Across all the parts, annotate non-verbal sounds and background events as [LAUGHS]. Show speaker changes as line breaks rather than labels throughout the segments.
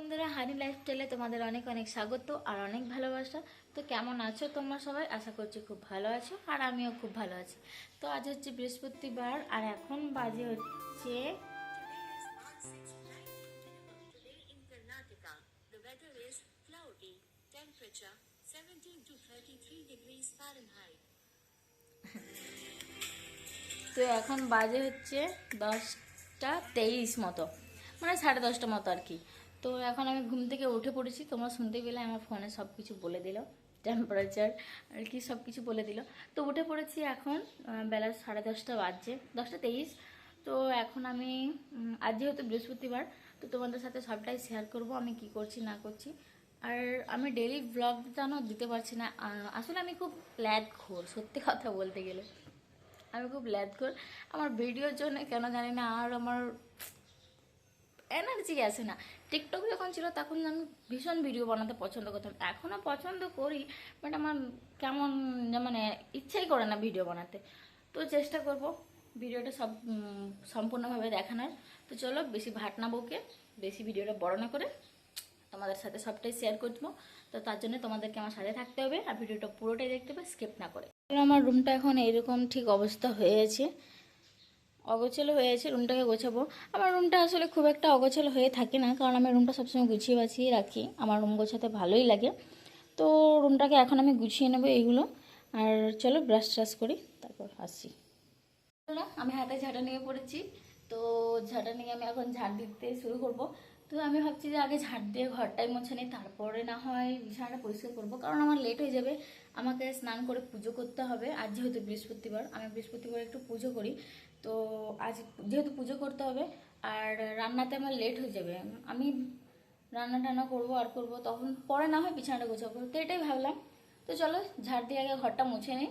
বন্ধুরা হানি লাইফস্টাইলে তোমাদের অনেক অনেক স্বাগত আর অনেক ভালোবাসা। তো কেমন আছো তোমরা সবাই? আশা করছি খুব ভালো আছো আর আমিও খুব ভালো আছি। তো আজ হচ্ছে বৃহস্পতিবার আর এখন বাজে হচ্ছে
Today in Karnataka, the weather is cloudy. Temperature 17 to 33 degrees Fahrenheit.
তো এখন বাজে হচ্ছে দশটা তেইশ মতো। মানে সাড়ে দশটা মতো আর কি। তো এখন আমি ঘুম থেকে উঠে পড়েছি। তোমরা শুনতে পেলে আমার ফোনে সব কিছু বলে দিল টেম্পারেচার আর কি সব কিছু বলে দিল। তো উঠে পড়েছি এখন বেলা সাড়ে দশটা বাজছে, দশটা তেইশ। তো এখন আমি আজ যেহেতু বৃহস্পতিবার, তো তোমাদের সাথে সবটাই শেয়ার করব, আমি কি করছি, না করছি। আর আমি ডেলি ব্লগ জানো দিতে পারছি না? আসলে আমি খুব ল্যাদ খোর সত্যি কথা বলতে গেলে। আমি খুব ল্যাদ কর আমার ভিডিওর জন্য কেন জানি না, আর আমার এনার্জি আসে না। টিকটক যখন ছিল তখন আমি ভীষণ ভিডিও বানাতে পছন্দ করতাম। এখনও পছন্দ করি বাট আমার কেমন মানে ইচ্ছাই করে না ভিডিও বানাতে। তো চেষ্টা করব ভিডিওটা সব সম্পূর্ণভাবে দেখানোর। তো চলো, বেশি ভাট না বউকে বেশি ভিডিওটা বড় না করে তোমাদের সাথে সবটাই শেয়ার করব তো তার জন্য তোমাদেরকে আমার সাথে থাকতে হবে, আর ভিডিওটা পুরোটাই দেখতে হবে স্কিপ না করে। আমার রুমটা এখন এরকম ঠিক অবস্থা হয়েছে। অগোছালো হয়েছে, রুমটাকে গোছাবো। আমার রুমটা আসলে খুব একটা অগোছালো হয়ে থাকে না, কারণ আমি রুমটা সবসময় গুছিয়ে বাছিয়ে রাখি। আমার রুম গোছাতে ভালোই লাগে। তো রুমটাকে এখন আমি গুছিয়ে নেব এইগুলো আর চলো ব্রাশ ট্রাশ করি, তারপর আসি। আমি হাতে ঝাঁটা নিয়ে পড়েছি। তো ঝাঁটা নিয়ে আমি এখন ঝাঁট দিতে শুরু করব। তো আমি ভাবছি যে আগে ঝাড় দিয়ে ঘরটাই মুছে নিই, তারপরে না হয় বিছানাটা পরিষ্কার করব। কারণ আমার লেট হয়ে যাবে, আমাকে স্নান করে পুজো করতে হবে। আজ যেহেতু বৃহস্পতিবার, আমি বৃহস্পতিবার একটু পুজো করি। তো আজ যেহেতু পুজো করতে হবে, আর রান্নাতে আমার লেট হয়ে যাবে। আমি রান্না টান্না করব, আর করব, তখন পরে না হয় বিছানাটা গোছাবো। তো এটাই ভাবলাম। তো চলো, ঝাড় দিয়ে আগে ঘরটা মুছে নিই।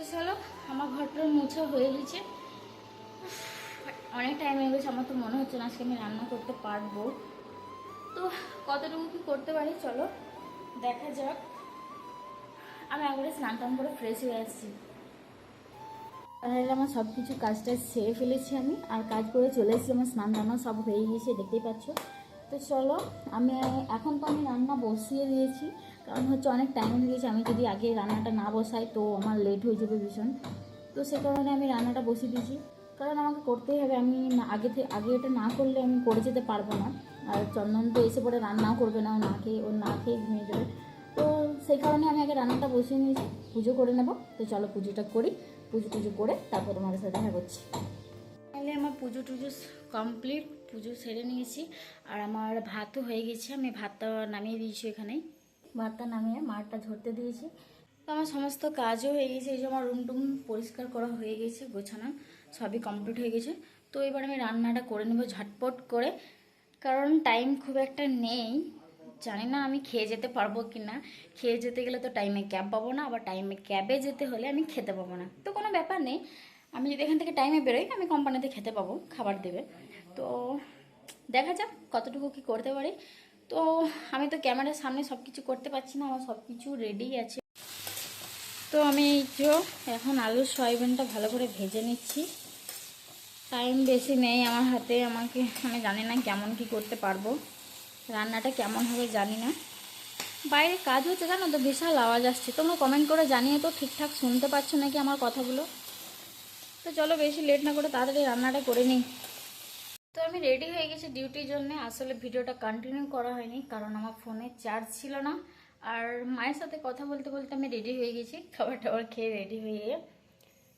তো চলো আমার ঘরটা মোছা হয়ে গেছে। অনেক টাইম হয়ে গেছে, আমার তো মনে হচ্ছে না আজকে আমি রান্না করতে পারব। তো কতটুকু কি করতে পারি, চলো দেখা যাক। আমি একবারে স্নান টান করে ফ্রেশ হয়ে আসছি। তাহলে আমার সব কিছু কাজটা সেরে ফেলেছি আমি, আর কাজ করে চলে এসেছি, আমার স্নান টানা সব হয়ে গিয়েছে, দেখতেই পাচ্ছ। তো চলো, আমি এখন তো আমি রান্না বসিয়ে দিয়েছি। কারণ হচ্ছে অনেক টাইম হয়ে গেছে আমি যদি আগে রান্নাটা না বসাই, তো আমার লেট হয়ে যাবে ভীষণ। তো সে কারণে আমি রান্নাটা বসিয়ে দিয়েছি। কারণ আমাকে করতেই হবে, আমি আগে থেকে আগে এটা না করলে আমি করে যেতে পারব না। আর চন্দন তো এসে পরে রান্নাও করবে না, ও না খেয়ে, ও না খেয়ে ঘুমিয়ে যাবে। তো সেই কারণে আমি আগে রান্নাটা বসিয়ে নিয়েছি, পুজো করে নেব। তো চলো পুজোটা করি, পুজো টুজো করে তারপর তোমাদের সাথে দেখা করছি। তাহলে আমার পুজো টুজো কমপ্লিট পুজো সেরে নিয়েছি। আর আমার ভাতও হয়ে গেছে, আমি ভাতটা নামিয়ে দিয়েছি এখানেই। ভাতটা নামিয়ে মারটা ঝরতে দিয়েছি। তো আমার সমস্ত কাজও হয়ে গেছে, এই যে আমার রুম টুম পরিষ্কার করা হয়ে গেছে, গোছানো সবই কমপ্লিট হয়ে গেছে। তো এবার আমি রান্নাটা করে নেব ঝটপট করে, কারণ টাইম খুব একটা নেই। জানি না আমি খেয়ে যেতে পারব কি না খেয়ে যেতে গেলে তো টাইমে ক্যাব পাবো না, আবার টাইমে ক্যাবে যেতে হলে আমি খেতে পাবো না। তো কোনো ব্যাপার নেই। আমি যদি এখান থেকে টাইমে বেরোই, আমি কোম্পানিতে খেতে পাবো, খাবার দেবে। তো দেখা যাক কতটুকু কি করতে পারি। তো আমি তো ক্যামেরার সামনে সব কিছু করতে পারছি না, আমার সব কিছু রেডি আছে। তো আমি এই যে, এখন আলু সয়াবিনটা ভালো করে ভেজে নিচ্ছি। টাইম বেশি নেই আমার হাতে, আমাকে, আমি জানি না কেমন কি করতে পারব। রান্নাটা কেমন হবে জানি না। বাইরে কাজ হচ্ছে, জানো তো, বিশাল আওয়াজ আসছে। তোমরা কমেন্ট করে জানিয়ে তো, ঠিকঠাক শুনতে পাচ্ছ নাকি আমার কথাগুলো? তো চলো, বেশি লেট না করে তাড়াতাড়ি রান্নাটা করে নিই। তো আমি রেডি হয়ে গেছি ডিউটির জন্য। আসলে ভিডিওটা কন্টিনিউ করা হয়নি, কারণ আমার ফোনে চার্জ ছিল না। আর মায়ের সাথে কথা বলতে বলতে আমি রেডি হয়ে গেছি খাবার টাবার খেয়ে রেডি হয়ে।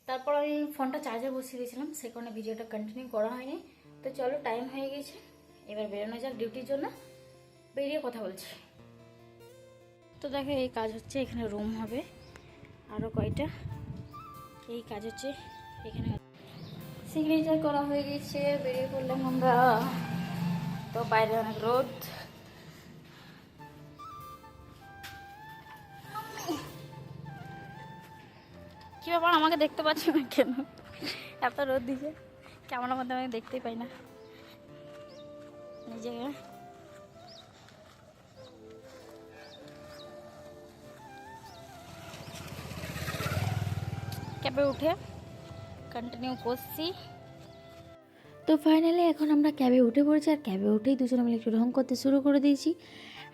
তারপর আমি ফোনটা চার্জে বসিয়ে দিয়েছিলাম, সে কারণে ভিডিওটা কন্টিনিউ করা হয়নি। তো চলো টাইম হয়ে গেছে, এবার বেরোনো যাক ডিউটির জন্য। বেরিয়ে কথা বলছি। তো দেখো, এই কাজ হচ্ছে এখানে রুম হবে। আরও কয়টা? এই কাজ হচ্ছে এখানে সিগনেচার করা হয়ে গেছে, বেরিয়ে পড়লাম আমরা। তো বাইরে অনেক রোদ। কি ব্যাপার, আমাকে দেখতে পাচ্ছি না কেন? এত রোদ দিছে। ক্যামেরার মধ্যে আমি দেখতেই পাই না। নিজেকে। ক্যাবে উঠে কন্টিনিউ করছি। তো ফাইনালি এখন আমরা ক্যাবে উঠে পড়েছি আর ক্যাবে উঠেই দুজনে মিলে একটু ঢং করতে শুরু করে দিয়েছি।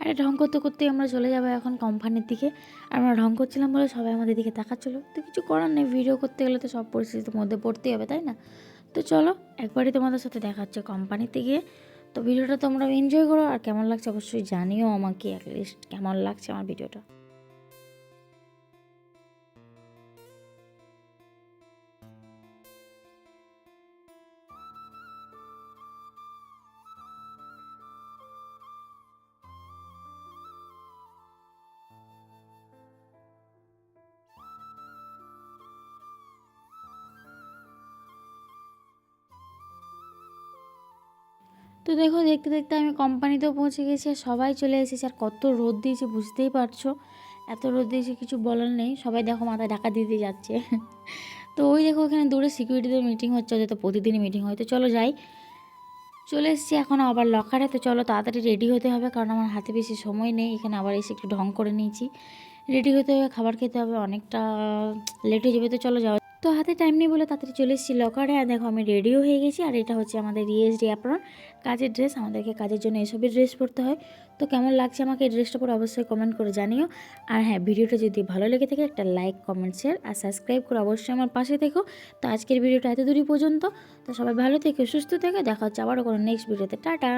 আর ঢং করতে করতে আমরা চলে যাব এখন কোম্পানির দিকে। আর আমরা ঢং করছিলাম বলে সবাই আমাদের দিকে তাকাচ্ছিল। তো কিছু করার নেই ভিডিও করতে গেলে তো সব পরিস্থিতির মধ্যে পড়তেই হবে, তাই না? তো চলো, একবারই তোমাদের সাথে দেখা হচ্ছে কোম্পানিতে গিয়ে। তো ভিডিওটা তোমরা এনজয় করো আর কেমন লাগছে অবশ্যই জানিও আমাকে অ্যাটলিস্ট কেমন লাগছে আমার ভিডিওটা তো দেখো, দেখতে দেখতে আমি কোম্পানিতেও পৌঁছে গেছি আর সবাই চলে এসেছে। আর কত রোদ দিয়েছে বুঝতেই পারছ? এত রোদ দিয়েছে, কিছু বলার নেই। সবাই দেখো মাথায় ঢাকা দিতে যাচ্ছে। [LAUGHS] তো ওই দেখো এখানে দূরে সিকিউরিটিদের মিটিং হচ্ছে, ওদের তো প্রতিদিনই মিটিং হয়। তো চলো যাই। চলে এসেছি এখন আবার লকারে তো চলো তাড়াতাড়ি রেডি হতে হবে, কারণ আমার হাতে বেশি সময় নেই। এখানে আবার এসে একটু ঢং করে নিয়েছি। রেডি হতে হবে, খাবার খেতে হবে, অনেকটা লেট হয়ে যাবে। তো চলো যাও তো হাতে টাইম নেই বলে তাড়াতাড়ি চলে এসেছি লকারে আর দেখো, আমি রেডিও হয়ে গেছি। আর এটা হচ্ছে আমাদের ইএসডি অ্যাপ্রন কাজের ড্রেস আমাদেরকে কাজের জন্য এসবই ড্রেস পরতে হয়। তো কেমন লাগছে আমাকে এই ড্রেসটা পরে অবশ্যই কমেন্ট করে জানিও। আর হ্যাঁ ভিডিওটা যদি ভালো লেগে থাকে, একটা লাইক কমেন্ট শেয়ার আর সাবস্ক্রাইব করে অবশ্যই আমার পাশে থেকো। তো আজকের ভিডিওটা এত দূরই পর্যন্ত। তো সবাই ভালো থেকো, সুস্থ থেকো। দেখা হচ্ছে আবারও কোনো নেক্সট ভিডিওতে টাটা!